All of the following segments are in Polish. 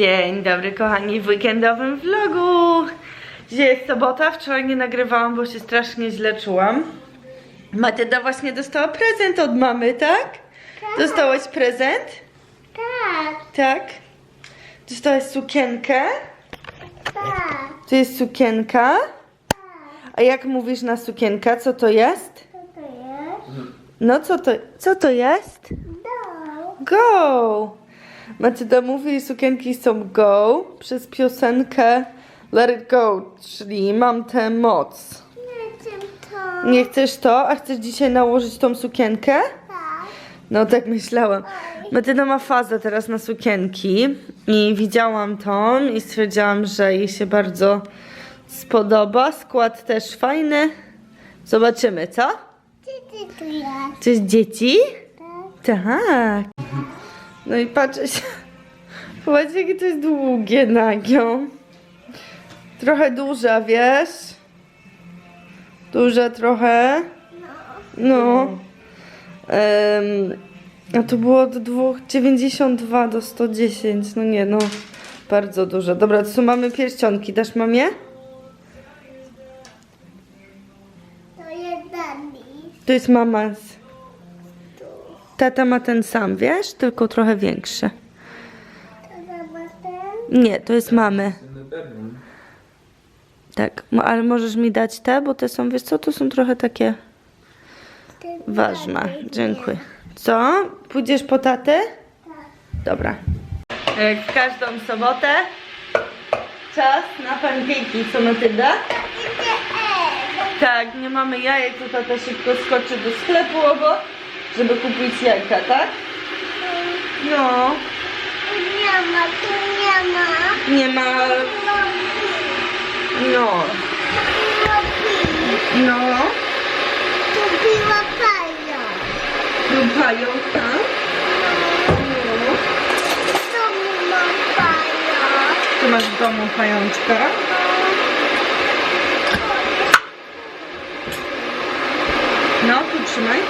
Dzień dobry kochani w weekendowym vlogu. Dzisiaj jest sobota, wczoraj nie nagrywałam, bo się strasznie źle czułam. Matylda właśnie dostała prezent od mamy, tak? Dostałaś prezent? Tak, Tak. Dostałaś sukienkę? tak, To jest sukienka. A jak mówisz na sukienka, co to jest? co to jest? No co to, co to jest? No, Go! Matylda mówi, sukienki są go przez piosenkę Let It Go, czyli mam tę moc. nie chcę to. Nie chcesz to, a chcesz dzisiaj nałożyć tą sukienkę? Tak, No tak myślałam. Matylda ma fazę teraz na sukienki i widziałam tą i stwierdziłam, że jej się bardzo spodoba. Skład też fajny. Zobaczymy, co? jest dzieci? Tak, Tak. No i patrzę się. Popatrzcie, jakie to jest długie nagią. Trochę duża, wiesz? Duża trochę. No. Em, a to było od 2,92 do 110. No nie, no. Bardzo duża. Dobra, to tu mamy pierścionki. Dasz mamie? to jest Dani. To jest mama. Tata ma ten sam, wiesz? Tylko trochę większy. Nie, to jest mamy. Tak, ale możesz mi dać te, bo te są, wiesz co, to są trochę takie ważne. Dziękuję. Co? Pójdziesz po? Tak. Dobra. W każdą sobotę czas na pankejki, co Matylda? E. Tak, nie mamy jajek, to tata szybko skoczy do sklepu obok, żeby kupić jajka, tak? No, Tu nie ma, tu nie ma. nie ma, Tu no, no, Tu piła paja. lubają tam. No. Tu ma paja. Tu masz w domu pajączka. No, tu trzymaj.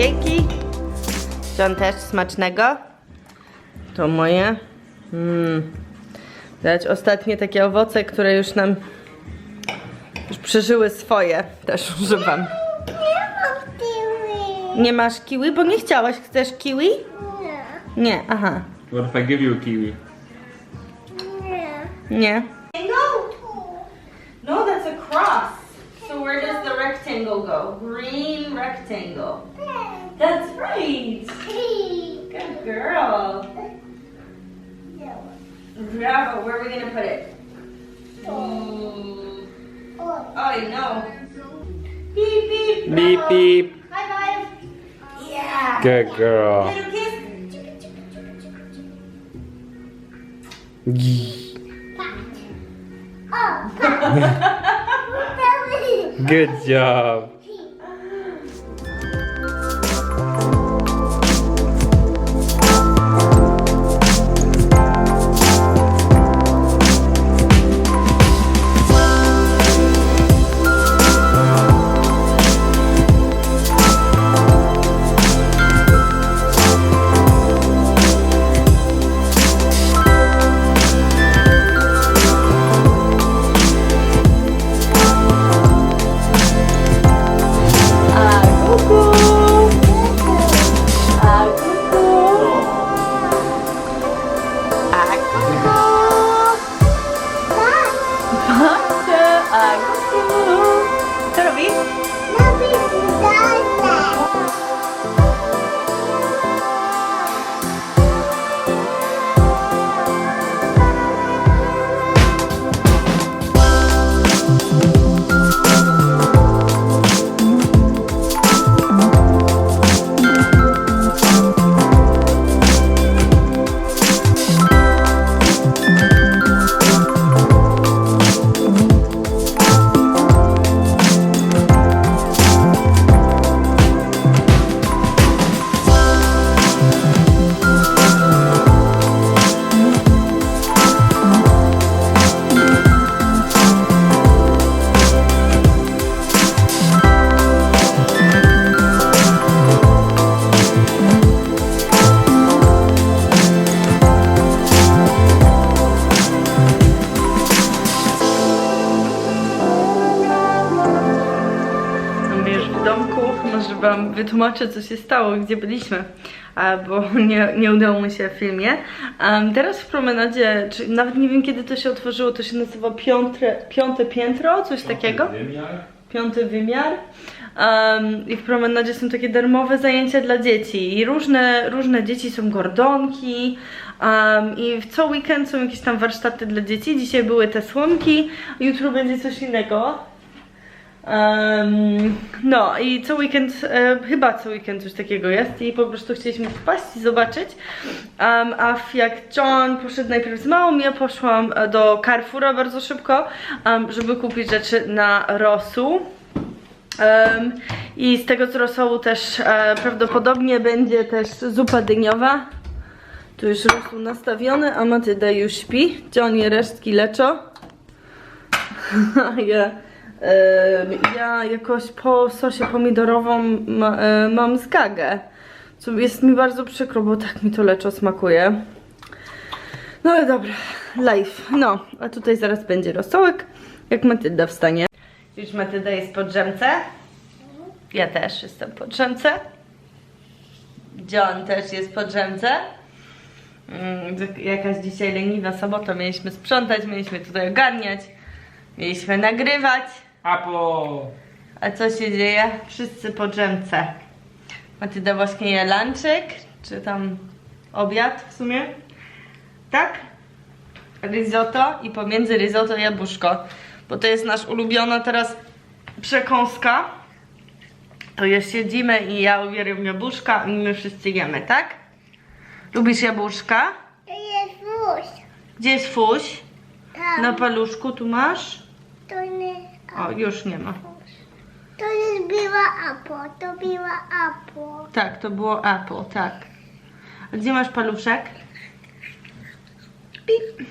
Daje pankejki. John też smacznego. To moje. Mm. Dać ostatnie takie owoce, które już nam już przeżyły swoje. Też używam. Nie mam piły. Nie masz kiwi, bo nie chciałaś. Chcesz kiwi? Nie, Nie, aha. What if I give you a kiwi? nie. Nie. No. No, that's a cross. So where does the rectangle go? Green rectangle. That's right. Good girl. Bravo. Where are we gonna put it? Oh, oh I know. Beep beep. Beep beep. High five. Yeah. Good girl. Little kiss. Oh. Good job. Wytłumaczę, co się stało, gdzie byliśmy, bo nie, nie udało mi się w filmie. Teraz w promenadzie, czy nawet nie wiem kiedy to się otworzyło, to się nazywa piątre, piąte piętro, coś takiego piąty wymiar. Um, I w promenadzie są takie darmowe zajęcia dla dzieci. I różne, różne dzieci są gordonki. Um, I w co weekend są jakieś tam warsztaty dla dzieci. Dzisiaj były te słomki, jutro będzie coś innego. Um, no i co weekend, e, chyba co weekend coś takiego jest i po prostu chcieliśmy wpaść i zobaczyć. Um, a jak John poszedł najpierw z małą, ja poszłam e, do Carrefoura bardzo szybko, um, żeby kupić rzeczy na rosół. Um, I z tego co rosołu też e, prawdopodobnie będzie też zupa dyniowa. Tu już rosół nastawiony, a Matyda już śpi. John je resztki leczo. ja, ja jakoś po sosie pomidorową ma, mam zgagę. Co jest mi bardzo przykro, bo tak mi to leczo smakuje. No ale dobra, live. No, a tutaj zaraz będzie rosołek, jak Matylda wstanie. Już Matylda jest po drzemce. Ja też jestem po drzemce. John też jest po drzemce. Mm, jakaś dzisiaj leniwa sobota, mieliśmy sprzątać, mieliśmy tutaj ogarniać, mieliśmy nagrywać. Apple. A co się dzieje? Wszyscy po drzemce. Matylda właśnie je lunchek, czy tam obiad w sumie? Tak? Risotto i pomiędzy risotto jabłuszko. Bo to jest nasz ulubiona teraz przekąska. To jest siedzimy i ja ubieram jabłuszka i my wszyscy jemy, tak? Lubisz jabłuszka? To jest wóz. Gdzie jest fuś? Tam. Na paluszku tu masz? To nie O, już nie ma. To jest biła apo. To biła apo. Tak, to było Apple, tak. A gdzie masz paluszek? Pip.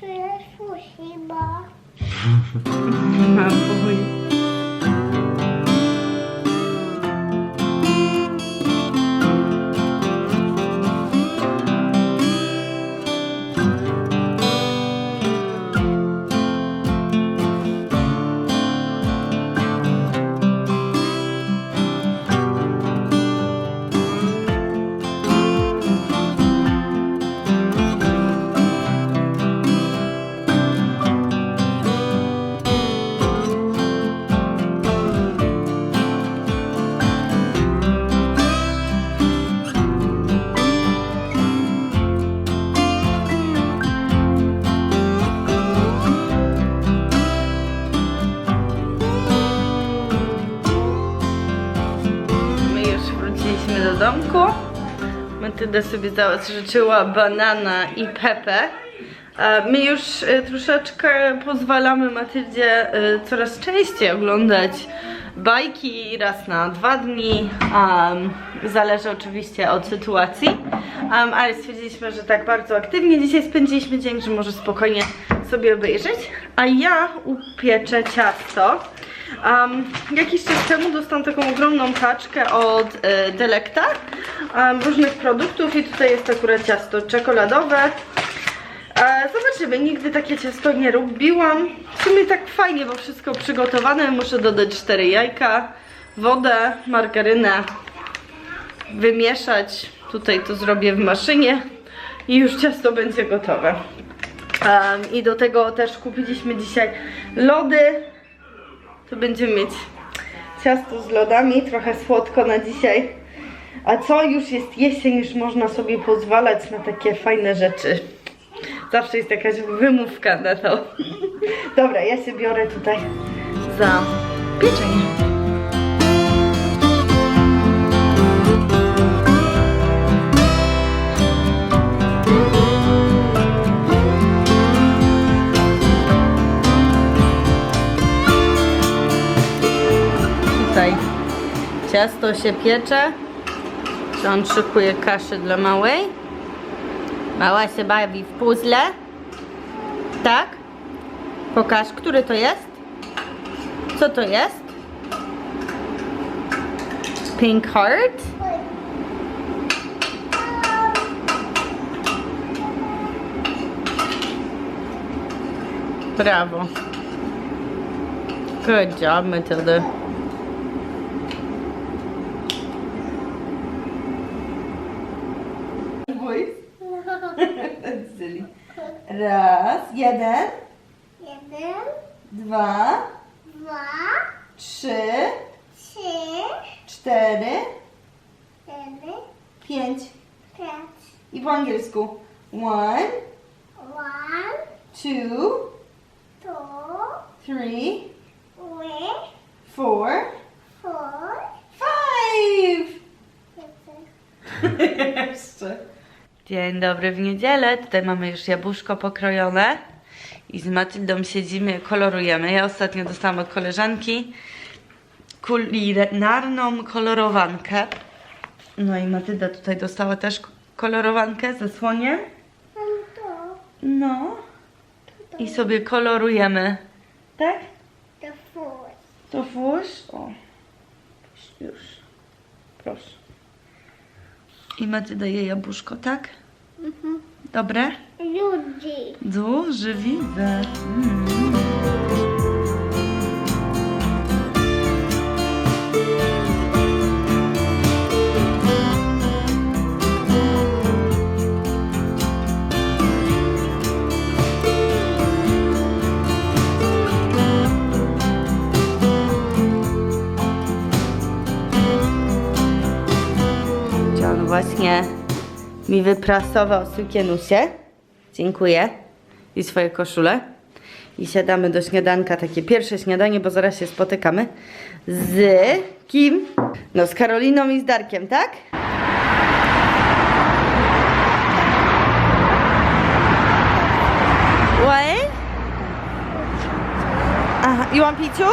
To jest chyba. Mam Matylda sobie zażyczyła banana i pepę. A My już y, troszeczkę pozwalamy Matyldzie y, coraz częściej oglądać bajki raz na dwa dni. Um, zależy oczywiście od sytuacji. Um, ale stwierdziliśmy, że tak bardzo aktywnie dzisiaj spędziliśmy dzień, że może spokojnie sobie obejrzeć. A ja upieczę ciasto. Um, jakiś czas temu dostałam taką ogromną paczkę od e, Delecta um, różnych produktów i tutaj jest akurat ciasto czekoladowe. E, zobaczymy, nigdy takie ciasto nie robiłam. W sumie tak fajnie, bo wszystko przygotowane. Muszę dodać 4 jajka, wodę, margarynę, wymieszać. Tutaj to zrobię w maszynie i już ciasto będzie gotowe. Um, I do tego też kupiliśmy dzisiaj lody. Tu będziemy mieć ciasto z lodami, trochę słodko na dzisiaj. A co już jest jesień, już można sobie pozwalać na takie fajne rzeczy. Zawsze jest jakaś wymówka na to. Dobra, ja się biorę tutaj za pieczenie. Ciasto się piecze. John szykuje kaszę dla małej. Mała się bawi w puzzle. Tak? Pokaż, który to jest? Co to jest? Pink heart? Brawo. Good job, Matilda. Raz, jeden, Jeden, dwa, dwa, trzy, trzy, cztery, cztery, pięć. pięć. I po angielsku. One, One, two, two, three, three, four, four, five. Jeszcze. Dzień dobry w niedzielę. Tutaj mamy już jabłuszko pokrojone. I z Matyldą siedzimy, kolorujemy. Ja ostatnio dostałam od koleżanki kulinarną kolorowankę. No i Matylda tutaj dostała też kolorowankę ze słoniem. No. I sobie kolorujemy. Tak? to four. To włóż. O. Już. Proszę. I Matylda je jabłuszko, tak? Dobre? Ludzi. Duży widzę. Mm. Właśnie mi wyprasował sukienusie. Dziękuję. I swoje koszule. I siadamy do śniadanka, takie pierwsze śniadanie, bo zaraz się spotykamy. Z kim? No z Karoliną i z Darkiem, tak? What? Aha, you want pizza?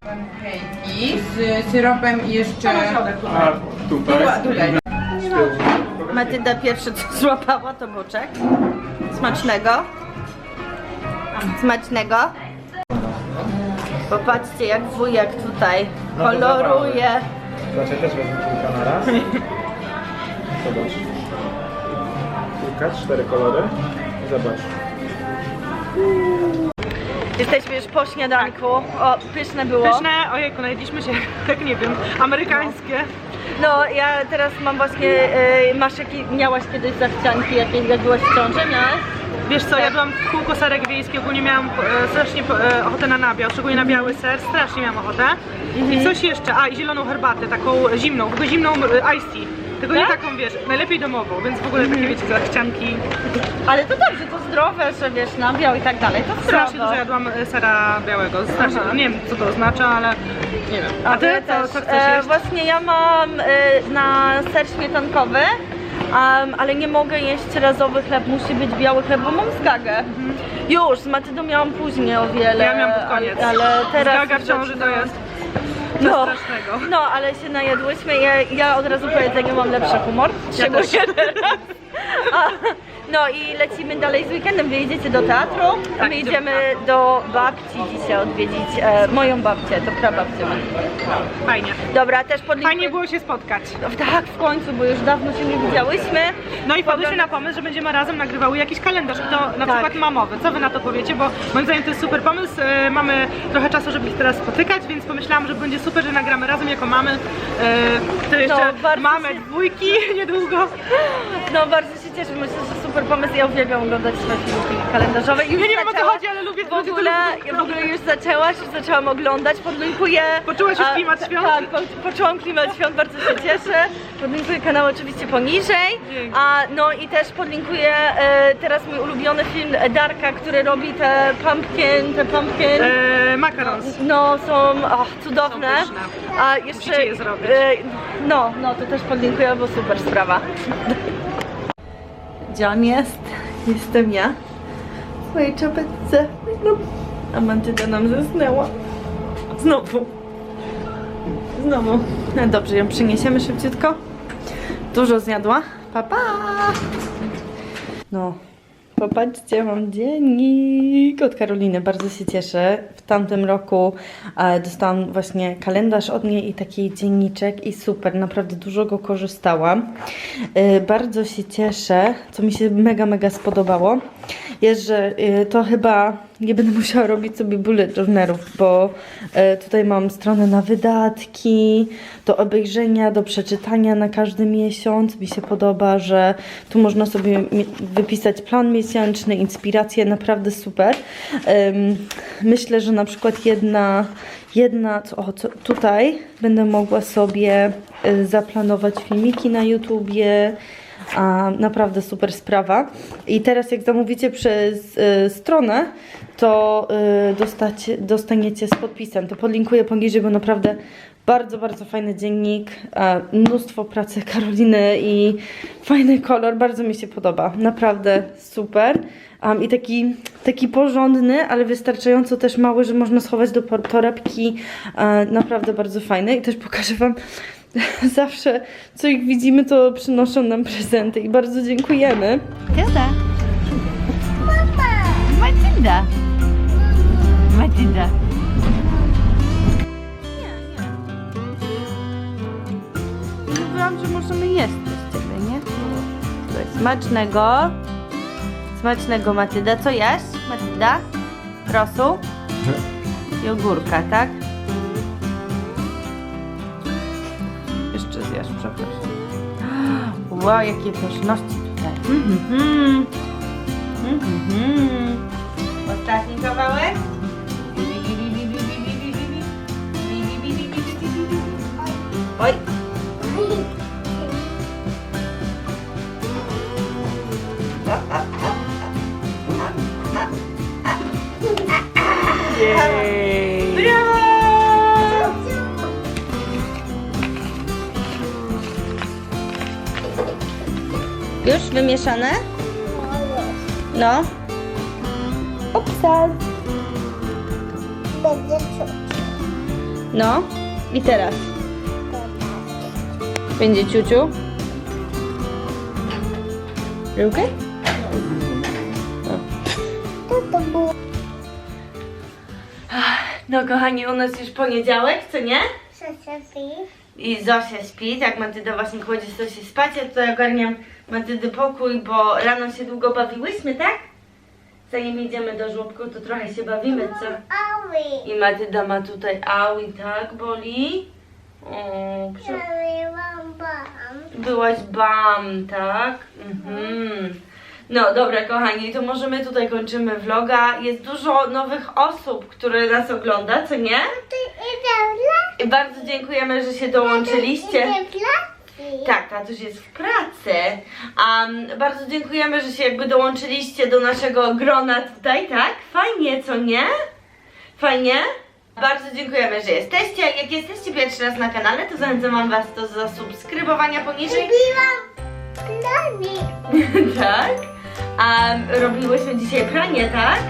Pankejki z syropem i jeszcze... A tutaj? Tutaj. Matylda pierwsze co złapała to boczek. Smacznego. Smacznego. Popatrzcie jak wujek tutaj koloruje. Znaczy też wezmę kilka na raz. Zobacz. Kilka, cztery kolory. I zobacz. Jesteśmy już po śniadanku. O, pyszne było. Pyszne, ojejku, najedliśmy się, tak nie wiem, amerykańskie. No, ja teraz mam właśnie, e, masz jakie, miałaś kiedyś zachcianki jakieś, jak byłaś w ciąży, miałaś? Wiesz co, jadłam kółko serek wiejski, ogólnie miałam e, strasznie e, ochotę na nabiał, szczególnie na biały ser, strasznie miałam ochotę. I coś jeszcze, a i zieloną herbatę, taką zimną, tylko zimną e, iced tea. Tylko nie Tak? taką, wiesz, najlepiej domową, więc w ogóle takie, wiecie, zachcianki. Ale to dobrze, to zdrowe, że wiesz, nabiał i tak dalej, to Strasznie zdrowo. dużo jadłam e, sera białego, strasznie, Aha. nie wiem co to oznacza, ale nie wiem. A ty, ja co, też. co chcesz E, jeść? Właśnie ja mam e, na ser śmietankowy, em, ale nie mogę jeść razowy chleb, musi być biały chleb, bo mam zgagę. Już, z Matydą miałam później o wiele. Mhm. Ja miałam pod koniec. Ale, ale teraz... Zgaga w ciąży to jest No, no, ale się najedłyśmy. Ja, ja od razu po jedzeniu mam lepszy humor. Szczególnie teraz. A, No i lecimy dalej z weekendem. Wy jedziecie do teatru, a Tak, my idziemy do babci dzisiaj odwiedzić e, moją babcię, to prababcię. Fajnie. Dobra, też podlinkuję... Fajnie było się spotkać. No, tak, w końcu, bo już dawno się nie widziałyśmy. No i wpadłyśmy na pomysł, że będziemy razem nagrywały jakiś kalendarz i to na Tak. przykład mamowy. Co wy na to powiecie? Bo moim zdaniem to jest super pomysł. E, mamy trochę czasu, żeby się teraz spotykać, więc pomyślałam, że będzie super, że nagramy razem jako mamy. E, to jeszcze No, bardzo mamy się- dwójki niedługo. No bardzo się cieszę, myślę, że super pomysł. Ja uwielbiam oglądać swoje filmiki kalendarzowe. I już Ja nie wiem o co chodzi, ale lubię W ogóle, w ogóle już zaczęłaś, już zaczęłam oglądać, podlinkuję. Poczułaś już klimat świąt? Tak, po, poczułam klimat świąt, bardzo się cieszę. Podlinkuję kanał oczywiście poniżej. A, no i też podlinkuję e, teraz mój ulubiony film Darka, który robi te pumpkin, te pumpkin. E, macarons. No, są ach, cudowne. Są pyszne. A jeszcze. Musicie je zrobić. e, no, no, to też podlinkuję, bo super sprawa. Gdzie on jest? Jestem ja. W mojej czapeczce. A Mantyda nam zasnęła. Znowu. Znowu. No dobrze, ją przyniesiemy szybciutko. Dużo zjadła. Pa, pa. No, Popatrzcie, mam dziennik od Karoliny, bardzo się cieszę. W tamtym roku e, dostałam właśnie kalendarz od niej i taki dzienniczek i super, naprawdę dużo go korzystałam. y, bardzo się cieszę, co mi się mega, mega spodobało, jest, że y, to chyba nie będę musiała robić sobie bullet journerów, bo y, tutaj mam stronę na wydatki, do obejrzenia, do przeczytania na każdy miesiąc. Mi się podoba, że tu można sobie wypisać plan miesięczny, inspiracje, naprawdę super. Myślę, że na przykład jedna, jedna o, tutaj będę mogła sobie y, zaplanować filmiki na YouTubie. A, naprawdę super sprawa. I teraz jak zamówicie przez y, stronę, to y, dostaniecie z podpisem. To podlinkuję poniżej, bo naprawdę bardzo, bardzo fajny dziennik. E, mnóstwo pracy Karoliny i fajny kolor. Bardzo mi się podoba. Naprawdę super. Um, I taki, taki porządny, ale wystarczająco też mały, że można schować do torebki. E, naprawdę bardzo fajny. I też pokażę Wam zawsze, co ich widzimy, to przynoszą nam prezenty i bardzo dziękujemy. Matylda. Matylda. Matylda. Mówiłam, że możemy jeść z ciebie, nie? Słuchaj, smacznego. Smacznego, Matylda. Co jesz, Matylda? Rosół? I ogórka, tak? Wow, jakie pyszności tutaj. Mhm. Mhm. Ostatni kawałek? Oj. Już wymieszane? No. Upsa. Będzie czuć. No. I teraz. Będzie ciuciu. Okej? To to było. No kochani, u nas już poniedziałek, co nie? Sofi. I Zosia śpi, tak Matyda właśnie kładzie Zosię spać, ja tutaj ogarniam Matydy pokój, bo rano się długo bawiłyśmy, tak? Zanim idziemy do żłobku, to trochę się bawimy, co? I Matyda ma tutaj aui, tak? Boli? O, bam. Byłaś bam, tak? Mhm. No dobra, kochani, to możemy tutaj kończymy vloga. Jest dużo nowych osób, które nas ogląda, co nie? I bardzo dziękujemy, że się dołączyliście. Tak, tatuś jest w pracy. Um, bardzo dziękujemy, że się jakby dołączyliście do naszego grona tutaj, tak? Fajnie, co nie? Fajnie? Bardzo dziękujemy, że jesteście. Jak jesteście pierwszy raz na kanale, to zachęcam was do zasubskrybowania poniżej. Zrobiłam plany. tak? A robiłyśmy dzisiaj pranie, tak?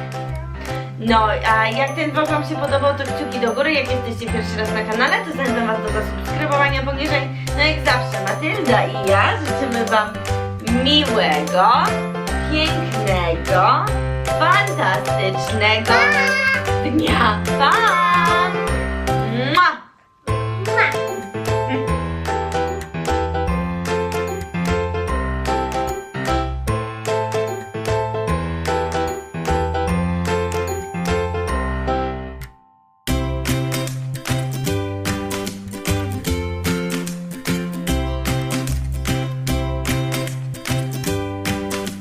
No, a jak ten vlog Wam się podobał, to kciuki do góry. Jak jesteście pierwszy raz na kanale, to zachęcam Was do zasubskrybowania poniżej. No jak zawsze Matylda i ja życzymy Wam miłego, pięknego, fantastycznego dnia. Pa! Mua!